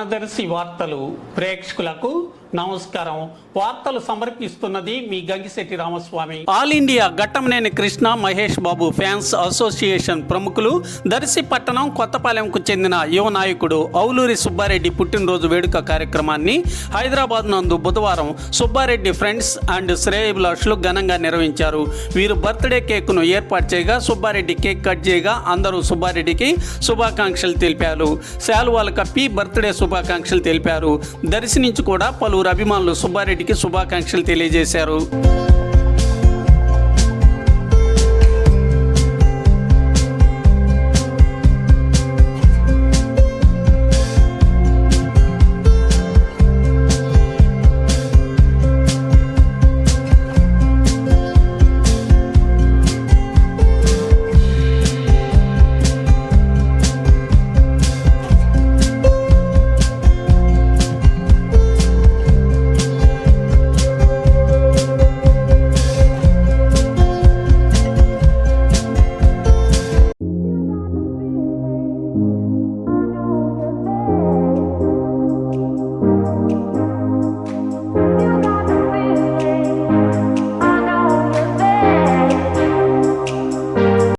మనదర్శి వార్తలు ప్రేక్షకులకు నమస్కారం. వార్తలు సమర్పిస్తున్నది మీ Gangisetti Ramaswamy. All India Ghattamaneni Krishna Mahesh Babu fans association ప్రముఖులు దర్శి పట్టణం కొత్తపాలెంకు చెందిన యువ నాయకుడు ఔలూరి సుబ్బారెడ్డి పుట్టినరోజు వేడుక కార్యక్రమాన్ని హైదరాబాద్ నందు బుధవారం సుబ్బారెడ్డి ఫ్రెండ్స్ అండ్ శ్రేయభిలాషులు ఘనంగా నిర్వహించారు. వీరు బర్త్డే కేక్ను ఏర్పాటు చేయగా సుబ్బారెడ్డి కేక్ కట్ చేయగా అందరూ సుబ్బారెడ్డికి శుభాకాంక్షలు తెలిపారు. శాలువాలు కప్పి బర్త్డే శుభాకాంక్షలు తెలిపారు. దర్శి నుంచి కూడా పలువురు అభిమానులు సుబ్బారెడ్డికి శుభాకాంక్షలు తెలియజేశారు.